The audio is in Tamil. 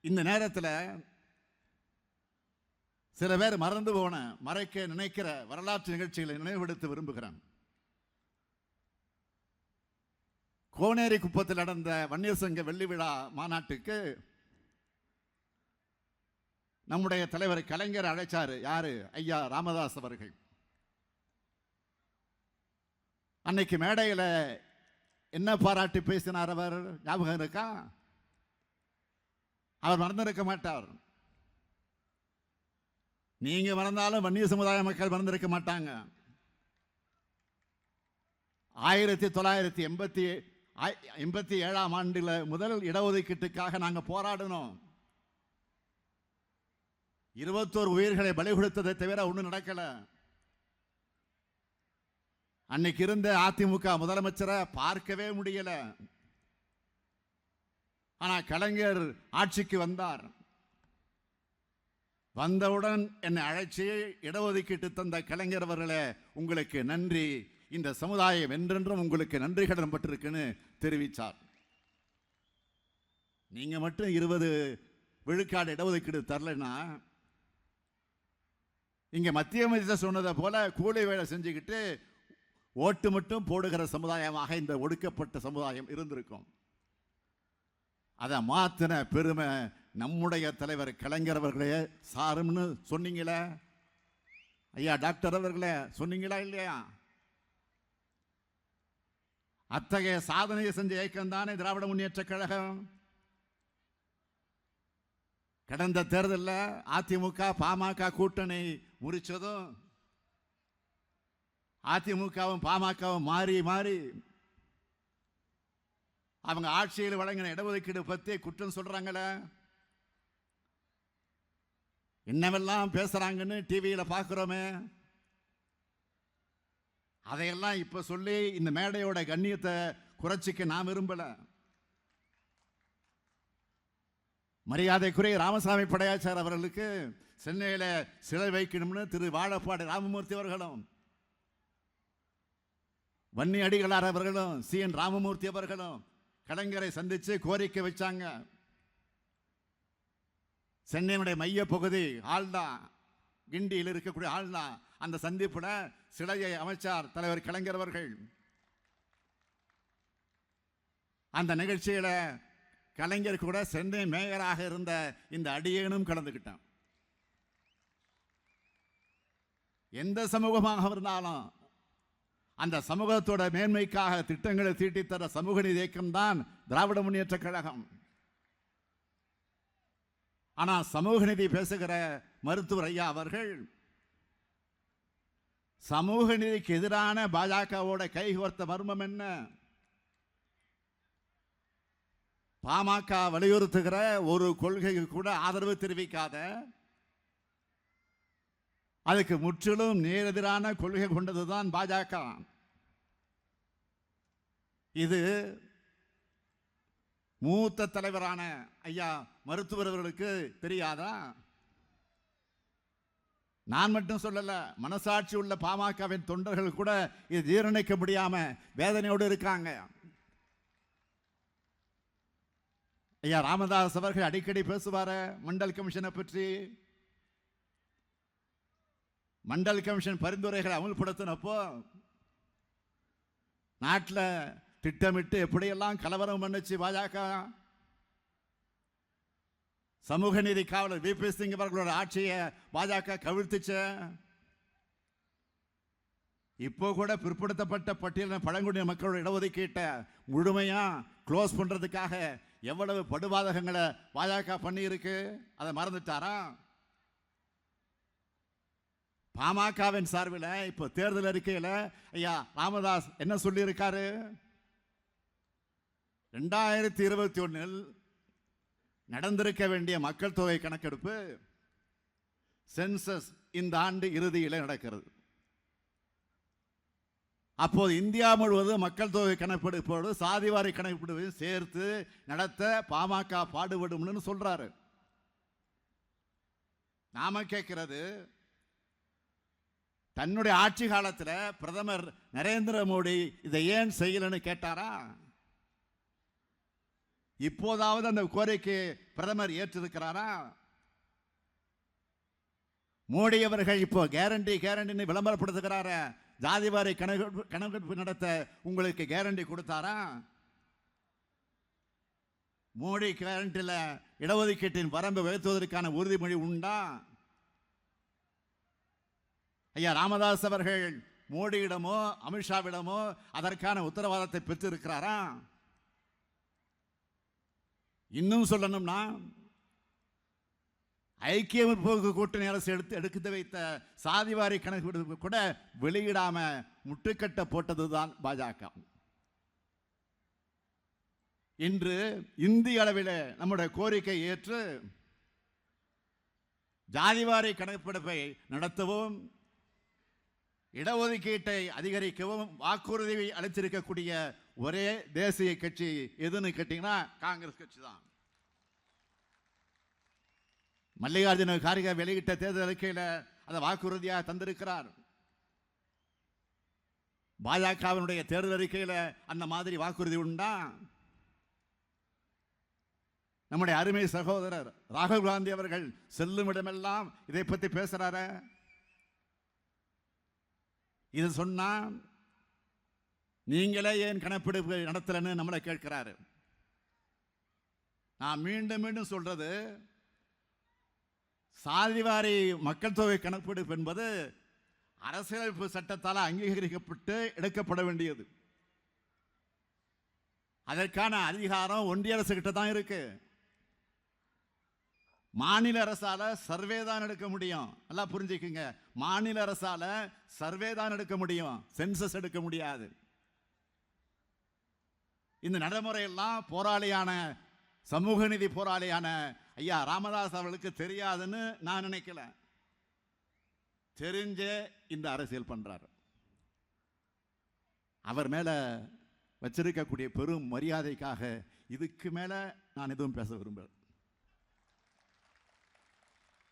இந்த நேரத்தில் சில பேர் மறந்து போன மறைக்க நினைக்கிற வரலாற்று நிகழ்ச்சிகளை நினைவுபடுத்த விரும்புகிறேன். கோனேரி குப்பத்தில் நடந்த வன்னியர் சங்க வெள்ளி விழா மாநாட்டுக்கு நம்முடைய தலைவர் கலைஞர் அழைச்சாரு. யாரு? ஐயா ராமதாஸ் அவர்கள். அன்னைக்கு மேடையில் என்ன பாராட்டி பேசினார் அவர்? ஞாபகம் இருக்கா? அவர் மறந்திருக்க மாட்டார். நீங்க மறந்தாலும் வன்னிய சமுதாய மக்கள் மறந்திருக்க மாட்டாங்க. ஆயிரத்தி தொள்ளாயிரத்தி எண்பத்தி எண்பத்தி ஏழாம் ஆண்டில் முதல் இடஒதுக்கீட்டுக்காக நாங்கள் போராடினோம். இருபத்தோரு உயிர்களை பலி கொடுத்ததை தவிர ஒன்றும் நடக்கல. அன்னைக்கு இருந்த அதிமுக முதலமைச்சரை பார்க்கவே முடியல. ஆனால் கலைஞர் ஆட்சிக்கு வந்தார். வந்தவுடன் என்னை அழைச்சி இடஒதுக்கீட்டு தந்த கலைஞர் அவர்களே உங்களுக்கு நன்றி. இந்த சமுதாயம் என்றென்றும் உங்களுக்கு நன்றி கடன் பட்டிருக்குன்னு தெரிவித்தார். நீங்கள் மட்டும் இருபது விழுக்காடு இடஒதுக்கீடு தரலைன்னா இங்கே மத்திய அமைச்சர் சொன்னதை போல கூலி வேலை செஞ்சுக்கிட்டு ஓட்டு மட்டும் போடுகிற சமுதாயமாக இந்த ஒடுக்கப்பட்ட சமுதாயம் இருந்திருக்கும். அதை மாத்தின பெருமை நம்முடைய தலைவர் கலைஞர் அவர்களே. சாரும்னு சொன்னீங்களே? ஐயா டாக்டர் அவர்களே சொன்னீங்களா இல்லையா? அத்தகைய சாதனையை செஞ்ச இயக்கம் தானே திராவிட முன்னேற்ற கழகம்? கடந்த தேர்தலில் அதிமுக பாமக கூட்டணி முறிச்சதும் அதிமுகவும் பாமகவும் மாறி மாறி அவங்க ஆட்சியில் வழங்கின இடஒதுக்கீடு பற்றி குற்றம் சொல்கிறாங்களே என்னவெல்லாம் பேசுகிறாங்கன்னு டிவியில் பார்க்குறோமே. அதையெல்லாம் இப்போ சொல்லி இந்த மேடையோட கண்ணியத்தை குறைச்சிக்க நான் விரும்பலை. மரியாதைக்குரிய ராமசாமி படையாச்சார் அவர்களுக்கு சென்னையில் சிலை வைக்கணும்னு திரு வாழப்பாடி ராமமூர்த்தி அவர்களும் வன்னி அடிகளார் அவர்களும் சி என் ராமமூர்த்தி அவர்களும் கலைஞரை சந்தித்து கோரிக்கை வச்சாங்க. சென்னையினுடைய மையப்பகுதி பகுதி கிண்டியில் இருக்கக்கூடிய ஆல்டா அந்த சந்திப்பில் சிலையை அமைச்சார் தலைவர் கலைஞர் அவர்கள். அந்த நிகழ்ச்சியில் கலைஞர் கூட சென்னை மேயராக இருந்த இந்த அடியேனும் கலந்துக்கிட்டான் எந்த சமூகமாக இருந்தாலும் அந்த சமூகத்தோட மேன்மைக்காக திட்டங்களை தீட்டித்தர சமூக நீதி இயக்கம்தான் திராவிட முன்னேற்ற கழகம். ஆனா சமூக நீதி பேசுகிற மருத்துவர் ஐயா அவர்கள் சமூக நீதிக்கு எதிரான பாஜகவோட கைகோர்த்த மர்மம் என்ன? பாமக வலியுறுத்துகிற ஒரு கொள்கைக்கு கூட ஆதரவு தெரிவிக்காத அதுக்கு முற்றிலும் நேரெதிரான கொள்கை கொண்டதுதான் பாஜக. இது மூத்த தலைவரான ஐயா மருத்துவர்களுக்கு தெரியாதா? நான் மட்டும் சொல்லல மனசாட்சி உள்ள பாமகவின் தொண்டர்கள் கூட இது ஜீரணிக்க முடியாம வேதனையோடு இருக்காங்க. ஐயா ராமதாஸ் அவர்கள் அடிக்கடி பேசுவார மண்டல் கமிஷனை பற்றி. மண்டல் கமிஷன் பரிந்துரைகளை அமுல்படுத்தினப்போ நாட்டில் திட்டமிட்டு எப்படியெல்லாம் கலவரம் பண்ணுச்சு பாஜக? சமூக நீதி காவலர் வி. பி. சிங் அவர்களோட ஆட்சியை பாஜக கவிழ்த்துச்சு. இப்போ கூட பிற்படுத்தப்பட்ட பட்டியலின பழங்குடியின மக்களோட இடஒதுக்கீட்டை முழுமையாக க்ளோஸ் பண்ணுறதுக்காக எவ்வளவு படுபாதகங்களை பாஜக பண்ணியிருக்கு? அதை மறந்துட்டாரா? பாமகவின் சார்பில் இப்போ தேர்தல் அறிக்கையில் ஐயா ராமதாஸ் என்ன சொல்லியிருக்காரு? ரெண்டாயிரத்தி இருபத்தி ஒன்றில் நடந்திருக்க வேண்டிய மக்கள் தொகை கணக்கெடுப்பு சென்சஸ் இந்த ஆண்டு இறுதியில் நடக்கிறது. அப்போது இந்தியா முழுவதும் மக்கள் தொகை கணக்கெடுப்போடு சாதிவாரி கணக்கெடுப்பையும் சேர்த்து நடத்த பாமக பாடுபடும்னு சொல்றாரு. நாம கேட்கிறது தன்னுடைய ஆட்சி காலத்தில் பிரதமர் நரேந்திர மோடி இதை ஏன் செய்யலன்னு கேட்டாரா? இப்போதாவது அந்த கோரிக்கையை பிரதமர் ஏற்றிருக்கிறாரா? மோடி அவர்கள் இப்போ கேரண்டி கேரண்டின்னு விளம்பரப்படுத்துகிறார. ஜாதிவாரி கணக்கு கணக்கெடுப்பு நடத்த உங்களுக்கு கேரண்டி கொடுத்தாரா? மோடி கேரண்டில் இடஒதுக்கீட்டின் வரம்பு உயர்த்துவதற்கான உறுதிமொழி உண்டா? ஐயா ராமதாஸ் அவர்கள் மோடியிடமோ அமித்ஷாவிடமோ அதற்கான உத்தரவாதத்தை பெற்றிருக்கிறாரா? இன்னும் சொல்லணும்னா ஐக்கிய முற்போக்கு கூட்டணி அரசு எடுத்து எடுத்து வைத்த சாதிவாரி கணக்கு கூட வெளியிடாம முட்டுக்கட்டை போட்டதுதான் பாஜக. இன்று இந்திய அளவில் நம்முடைய கோரிக்கை ஏற்று ஜாதிவாரி கணக்கெடுப்பை நடத்தவும் இடஒதுக்கீட்டை அதிகரிக்கவும் வாக்குறுதி அளித்திருக்கக்கூடிய ஒரே தேசிய கட்சி எதுன்னு கேட்டீங்கன்னா காங்கிரஸ் கட்சி தான். மல்லிகார்ஜுன கார்கே வெளியிட்ட தேர்தல் அறிக்கையில் அதை வாக்குறுதியாக தந்திருக்கிறார். பாஜகவினுடைய தேர்தல் அறிக்கையில் அந்த மாதிரி வாக்குறுதி உண்டா? நம்முடைய அருமை சகோதரர் ராகுல் காந்தி அவர்கள் செல்லும் இடமெல்லாம் இதை பற்றி பேசுகிறார இது சொன்னால் நீங்களே ஏன் கணக்கெடுப்பு நடத்தலைன்னு நம்மளை கேட்கிறாரு. நான் மீண்டும் மீண்டும் சொல்றது சாதிவாரி மக்கள் தொகை கணக்கெடுப்பு என்பது அரசியலமைப்பு சட்டத்தால் அங்கீகரிக்கப்பட்டு எடுக்கப்பட வேண்டியது. அதற்கான அதிகாரம் ஒன்றிய அரசு கிட்ட தான் இருக்குது மாநில அரசால சர்வே தான் எடுக்க முடியும். நல்லா புரிஞ்சுக்குங்க. மாநில அரசால சர்வே தான் எடுக்க முடியும். சென்சஸ் எடுக்க முடியாது. இந்த நடைமுறையெல்லாம் போராளியான சமூக நிதி போராளியான ஐயா ராமதாஸ் அவர்களுக்கு தெரியாதுன்னு நான் நினைக்கல. தெரிஞ்சே இந்த அரசியல் பண்றாரு. அவர் மேல வச்சிருக்கக்கூடிய பெரும் மரியாதைக்காக இதுக்கு மேலே நான் எதுவும் பேச விரும்புகிறேன்